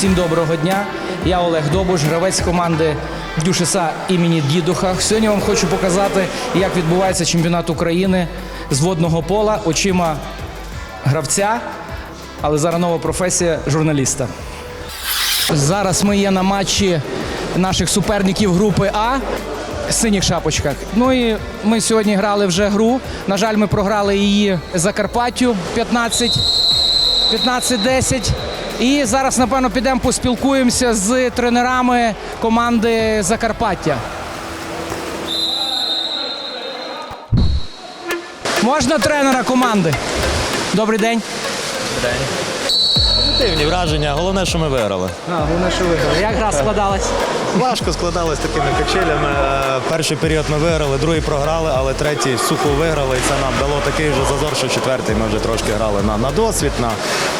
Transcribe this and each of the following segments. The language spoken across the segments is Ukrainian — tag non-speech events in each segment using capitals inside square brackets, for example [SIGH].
Всім доброго дня. Я Олег Добуш, гравець команди Дюшеса імені Дідуха. Сьогодні вам хочу показати, як відбувається чемпіонат України з водного пола очима гравця, але зараз нова професія журналіста. Зараз ми є на матчі наших суперників групи А в синіх шапочках. Ну і ми сьогодні грали вже гру. На жаль, ми програли її Закарпаттю 15 15-10. І зараз, напевно, підемо поспілкуємося з тренерами команди Закарпаття. Можна тренера команди? Добрий день. Позитивні враження. Головне, що ми виграли. А, головне, що виграли. Як гра складалась? Важко складалось такими качелями. Е, Перший період ми виграли, другий програли, але третій сухо виграли. І це нам дало такий вже зазор, що четвертий ми вже трошки грали на, на досвід, на,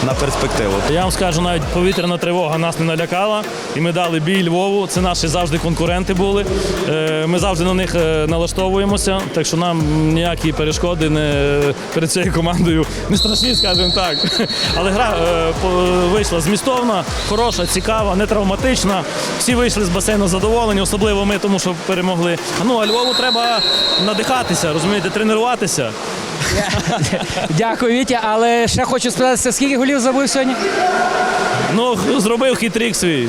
на перспективу. Я вам скажу, навіть повітряна тривога нас не налякала, і ми дали бій Львову. Це наші завжди конкуренти були. Е, Ми завжди на них е, налаштовуємося, так що нам ніякі перешкоди не перед цією командою не страшні, скажімо так. Але гра по- вийшла змістовна, хороша, цікава, не травматична. Всі вийшли з басейну задоволені, особливо ми, тому що перемогли. Ну а Львову треба надихатися, розумієте, тренуватися. [LAUGHS] Дякую, Вітя. Але ще хочу спитатися, скільки голів забив сьогодні? Ну, зробив хитрик свій.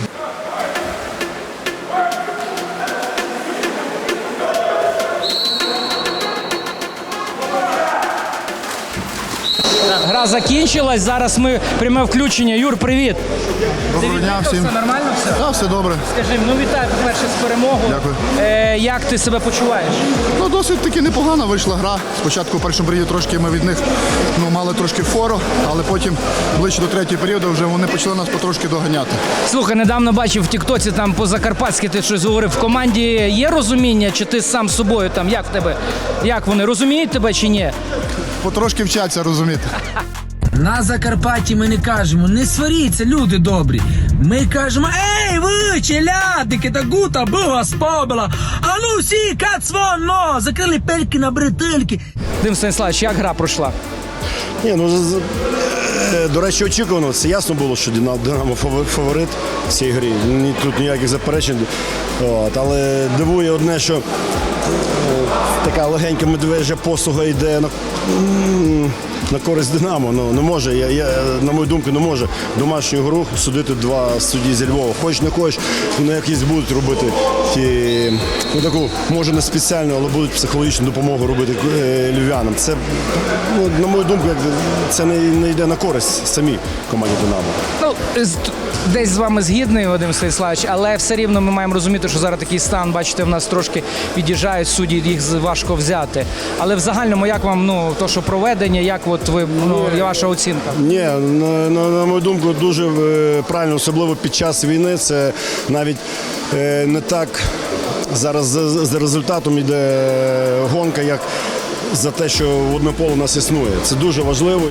Гра закінчилась. Зараз ми пряме включення. Юр, привіт. Доброго дня всім. Все нормально все? Так, все добре. Скажи, ну вітаю, по-перше, з перемогою. Дякую. Е, як ти себе почуваєш? Ну, досить таки непогано вийшла гра. Спочатку в першому періоді трошки ми від них ну, мали трошки фору, але потім ближче до третього періоду вже вони почали нас потрошки доганяти. Слухай, недавно бачив в Тіктоці там по Закарпатськи ти щось говорив. В команді є розуміння, чи ти сам з собою там? Як тебе? Як вони розуміють тебе чи ні? Потрошки вчаться розуміти. На Закарпатті ми не кажемо, не сваріться, люди добрі. Ми кажемо, ей, ви, челядики, та гута була спобила. А ну всі, кацвоно, закрили пельки на бретельки. Дим Станіславович, як гра пройшла? Ні, ну з- е, до речі, очікувано. Це ясно було, що Динамо, Динамо фаво- фаворит в цій грі. Ні, тут ніяких заперечень. От, але дивує одне, що така легенька медвежа послуга йде на, на користь Динамо. Ну, не може, я, я, на мою думку, не може домашню гру судити два судді зі Львова. Хоч не хоч, ну якісь будуть робити ті, ну, таку, може не спеціальну, але будуть психологічну допомогу робити е, львів'янам. Це, ну, на мою думку, це не, не йде на користь самій команді Динамо. Ну, десь з вами згідний, Вадим Станіславович, але все рівно ми маємо розуміти, що зараз такий стан, бачите, в нас трошки під'їжджають судді, їх важко взяти. Але в загальному, як вам ну, то, що проведення, як от ви, ну, ваша оцінка? Ні, на, на, на мою думку, дуже е, правильно, особливо під час війни. Це навіть е, не так зараз за, за результатом йде гонка, як за те, що поле у нас існує. Це дуже важливо.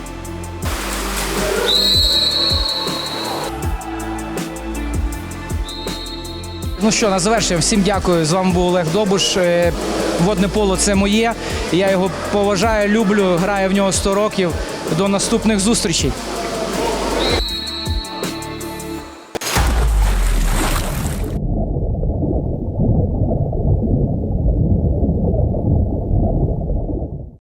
Ну що, на завершення, всім дякую. З вами був Олег Добуш. Е, Водне поло це моє. Я його поважаю, люблю, граю в нього 100 років. До наступних зустрічей.